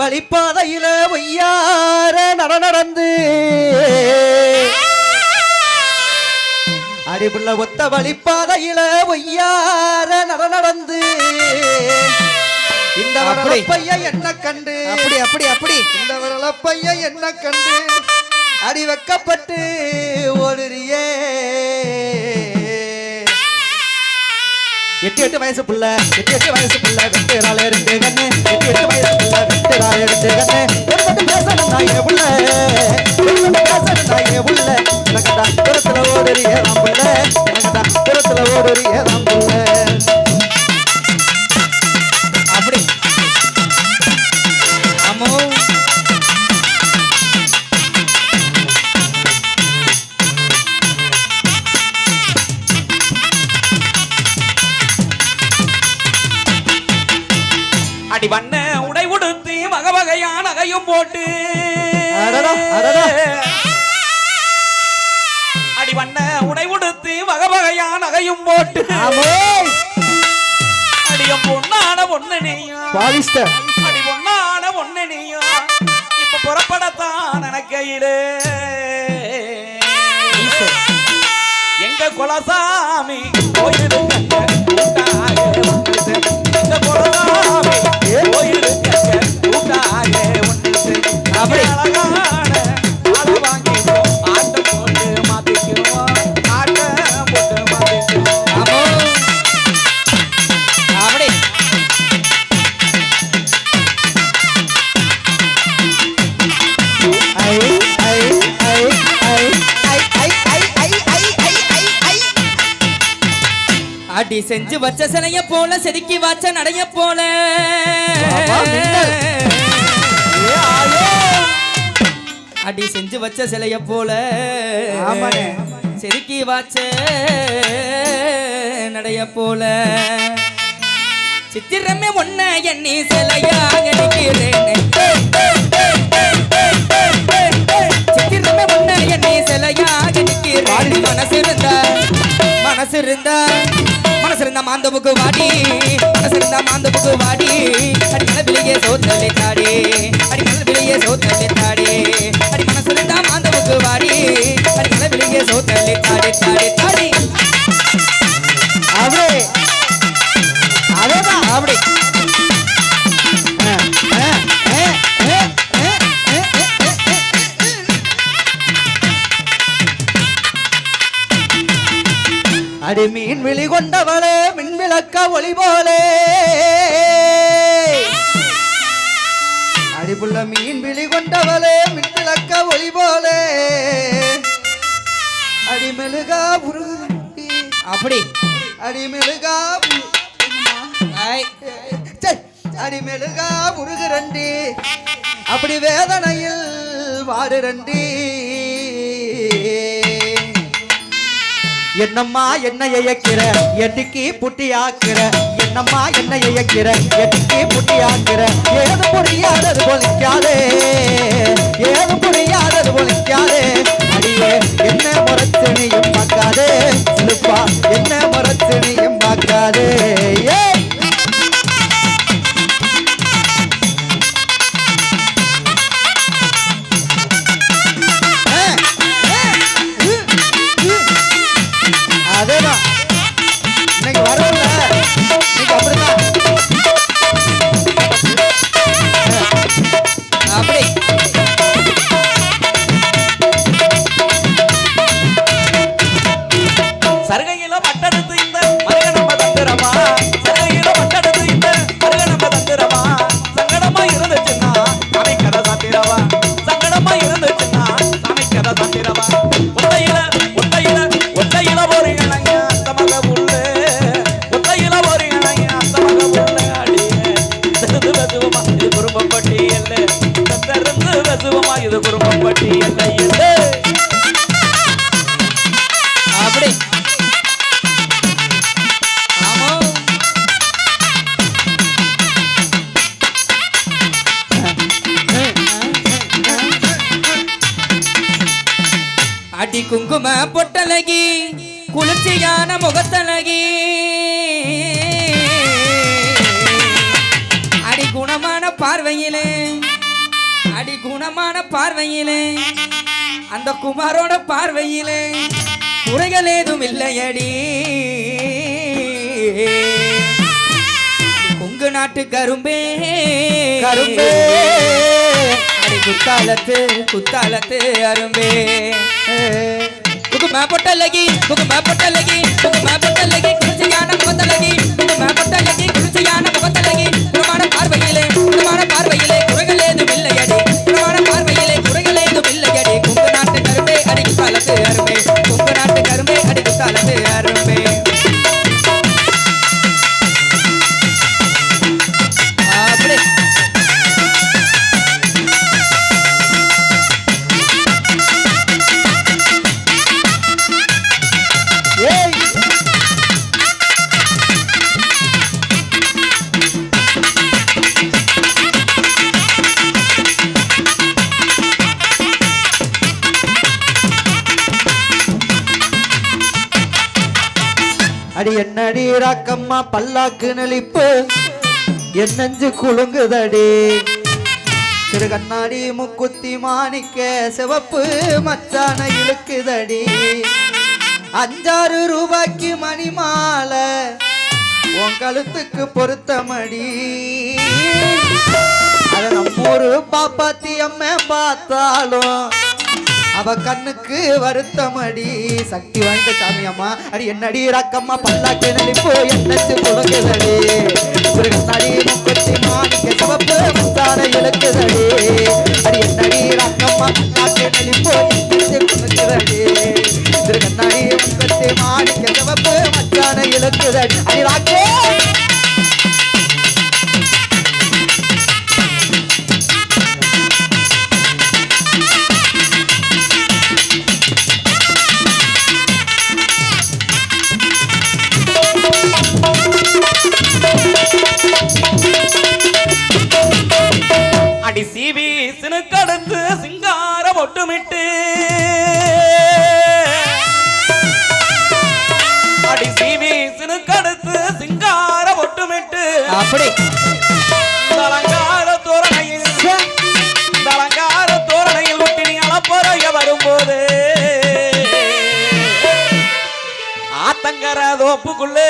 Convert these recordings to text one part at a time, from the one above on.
வழிப்பாதையில ஒய்யார நட நடந்து அடிபுள்ள ஒத்த வழிப்பாதையில ஒய்யார நட நடந்து இந்த. பையன் என்ன கண்டு? அப்படி அப்படி அப்படி. இந்த பையன் என்ன கண்டு? அடி வெக்கப்பட்டு ஓடுறியே. எட்டு எட்டு வயசு புள்ள எட்டு எட்டு வயசு புள்ள வெட்டுறாள் ரெண்டு கண்ணு. எட்டு எட்டு வயசு சேகனே எப்பட்டு பேசணும் நாயே உள்ள எப்பட்டு பேசணும் நாயே அடி வண்ண போட்டு. அடி வண்ண உடை உடுத்து வகை வகையான நகையும் போட்டு. அடிய பொண்ணான பொண்ணு நீயா பாலிஸ்டர் அடி பொண்ணான பொண்ணு நீயா இப்ப புறப்படத்தான் நினைக்கையிலே எங்க குலசாமி கோயிலு அடி செஞ்சு வச்ச சிலைய போல செதுக்கி வச்ச நடைய போல. அடி செஞ்சு வச்ச சிலைய போல. செதுக்கி வச்ச நடைய போல. சித்திரமே ஒன்ன எண்ணி சிலையாக நிற்கிறேன். நீ சிலையாக நிற்கிறாள் மனசிருந்த மனசிருந்த மனசிருந்த மாந்தபுக்கு வாடி. மனசிருந்த மாந்தபுக்கு வாடி. அடி நிலவிலேயே சோத்தலை தாடி. அடி நிலவிலேயே சோத்தலை தாடி. அடி மனசிருந்த மாந்தபுக்கு வாடி. அடி நிலவிலேயே சோத்தலை தாடி தாடி. தாடி அப்படியே மீன் விழி கொண்டவளே மின்விளக்க ஒளி போலே. அடிபுள்ள மீன் விழி கொண்டவளே மின்விளக்க ஒளி போலே. அடிமெழுகா முருகி அப்படி. அடிமெழுகா அடிமெழுகா முருகரண்டி அப்படி வேதனையில் வாடுரண்டி என்னம்மா என்ன இயக்கிற? எட்டுக்கு புட்டி ஆக்கிற என்னம்மா என்ன இயக்கிற? எட்டுக்கு புட்டி ஆக்கிற ஏதோ சிவமா இது குடும்பம் பட்டி அப்படி. அடி குங்கும பொட்டலகி குளிர்ச்சியான முகத்தலகி. அடி குணமான பார்வையிலே குணமான பார்வையிலே. அந்த குமாரோட பார்வையிலே குறைகள் ஏதும் இல்லையடி. கொங்கு நாட்டு கரும்பே. கரும்பே. அடி குத்தாலத்து குத்தாலத்து அரும்பே. குகும பொட்டலகி குகும பொட்டலகி குகும பொட்டலகி குகும பொட்டலகி. அடி என்னடி ராக்கம்மா பல்லாக்கு நெளிப்பு? என் நெஞ்சு குலுங்குதடி. திரு கண்ணாடி முக்குத்தி மாணிக்க சிவப்பு மச்சான இழுக்குதடி. அஞ்சாறு ரூபாய்க்கு மணி மாலை உன் கழுத்துக்கு பொருத்தமடி. அத நம்மூரு பாப்பாத்தி அம்மா பார்த்தாலும் அவ கண்ணுக்கு வருத்தமடி. சக்தி வாய்ந்த சாமி அம்மா. அடி என்னடி ராக்கம்மா பல்லாக்கு நெளிப்போ என்னச்சு குழங்குதடி ஒரு கண்ணாடி முக்குத்தி மாணிக்க சிவப்பு மச்சான இலக்கு ஒட்டுமிட்டு அடி சிவி சினுக்கடுத்து சிங்கார ஒட்டுமிட்டு அப்படி. இந்த அலங்கார தோரணையில் இந்த அலங்கார தோரணையில் ஒட்டி நீ அளப்பறைய வரும்போது ஆத்தங்கர தோப்புக்குள்ளே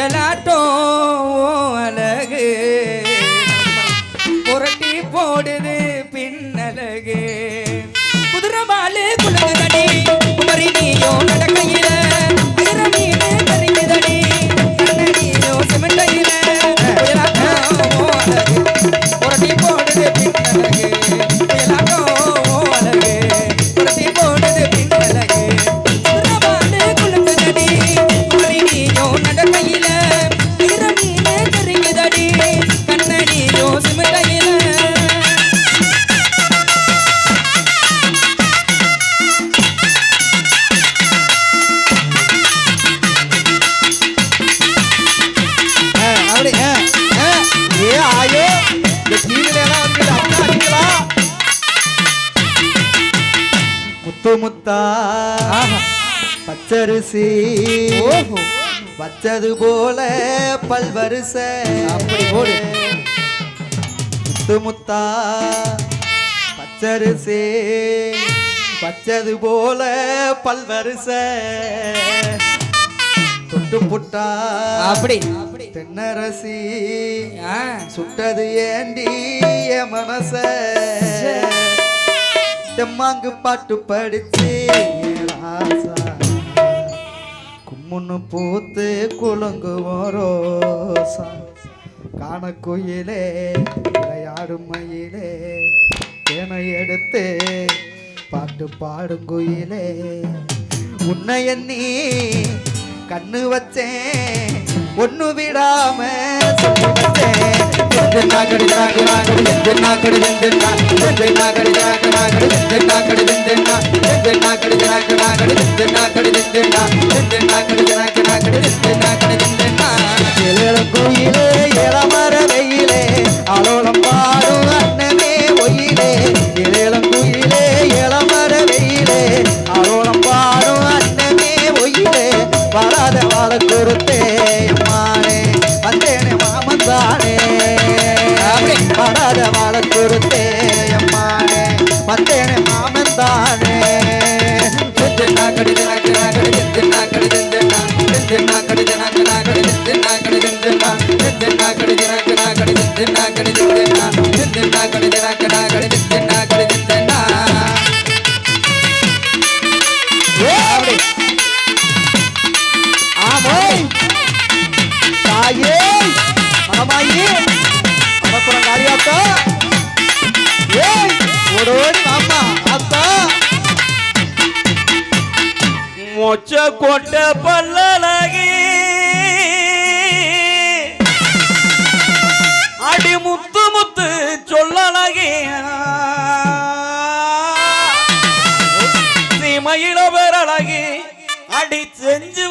Yeah, I don't. பச்சரிசி. ஓஹோ. வச்சது போல பல்வரிச. அப்படி போடு. முத்து முத்தா பச்சரிசி. பச்சது போல பல்வரிச. தொட்டு புட்டா அப்படி. தென்னரசி. ஆ, சுட்டது ஏண்டி என் மனச. தெம்மாங்கு பாட்டு படிச்சு ராசா முன்னு பூத்து குலுங்குவோம் ரோசா காண குயிலே விளையாடும் மயிலே தேனை எடுத்து பாட்டு பாடும் குயிலே. உன்னை எண்ணி கண்ணு வச்சேன் ஒன்று விடாம சொல்லி வச்சேன். எந்த நாகடி நாகு நாகடி எந்த நாகடி எந்த நாகடி நாகடி நாகடி நாகடி நாகடி நாகடி நாகடி நாகடி நாகடி நாகடி நாகடி நாகடி கடி தின்னா கடி தின்னா தின்னா கடி தினா கினா கடி தின்னா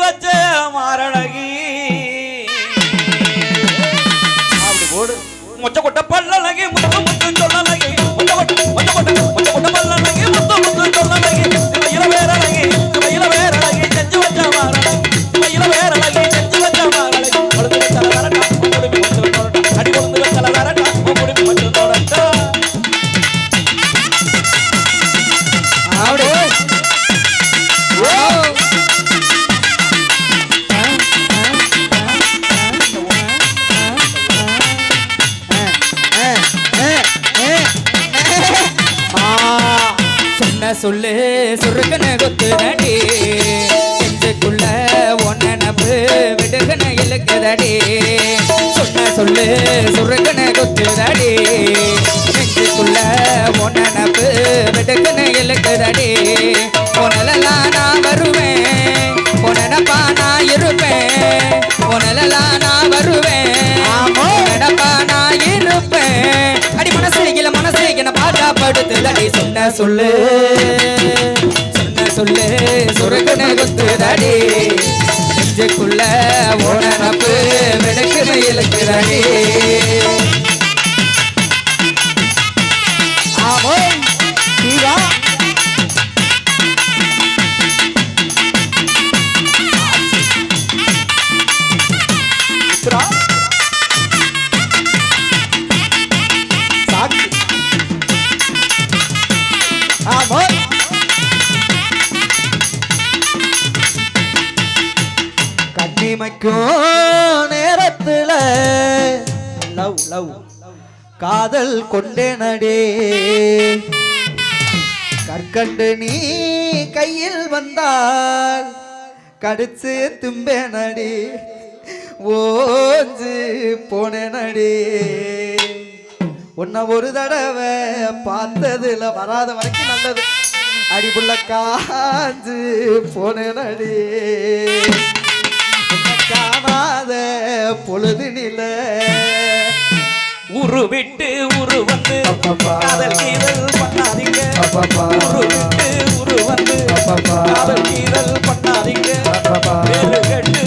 வச்ச மாரழகி. அப்படி போடு. மொச்ச கொட்ட பல்லழகி முத்து சொன்ன சொல்லு. சொன்ன சொல்லு. சுருகன குத்துதடி. நெஞ்சுக்குள்ள காதல் கொண்டேனடே. கற்கண்டு நீ கையில் வந்தால் கடிச்சு தும்பேனடி. ஓஞ்சு போனேனடி. உன்னை ஒரு தடவை பார்த்ததுல வராத வரைக்கும் நல்லது. அடிபுள்ள காஞ்சு போனேனடி. காணாத பொழுது நில. உரு விட்டு உரு வந்து அப்பப்பா. காதல் கீதல் பண்ணாதீங்க. உரு விட்டு உரு வந்து அப்பப்பா. காதல் கீதல் பண்ணாதீங்க. வேறு கெட்டு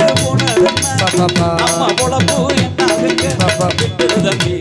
அப்பப்பா. அம்மா பொழப்பு என்னாகுங்க அப்பப்பா. விட்டுடு தம்பி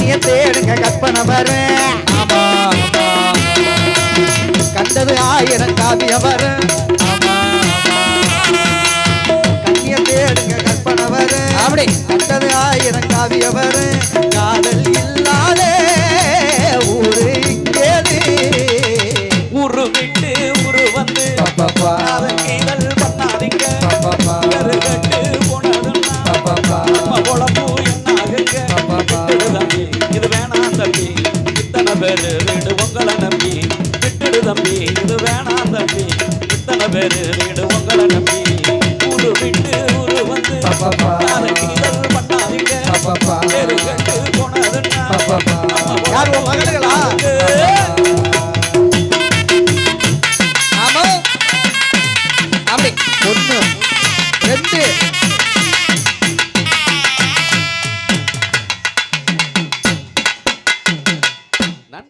ராணிய தேடுங்க கற்பனை வரும் கண்டது ஆயிரம் காவிய வரும் கண்ணிய தேடுங்க கற்பனை வரும் அப்படி கண்டது ஆயிரம் இத்தனை பேரு வீடு உங்களை நம்பி? விட்டுடு தம்பி இது வேணாம் தம்பி. இத்தனை பேரு வீடு உங்களை நம்பி?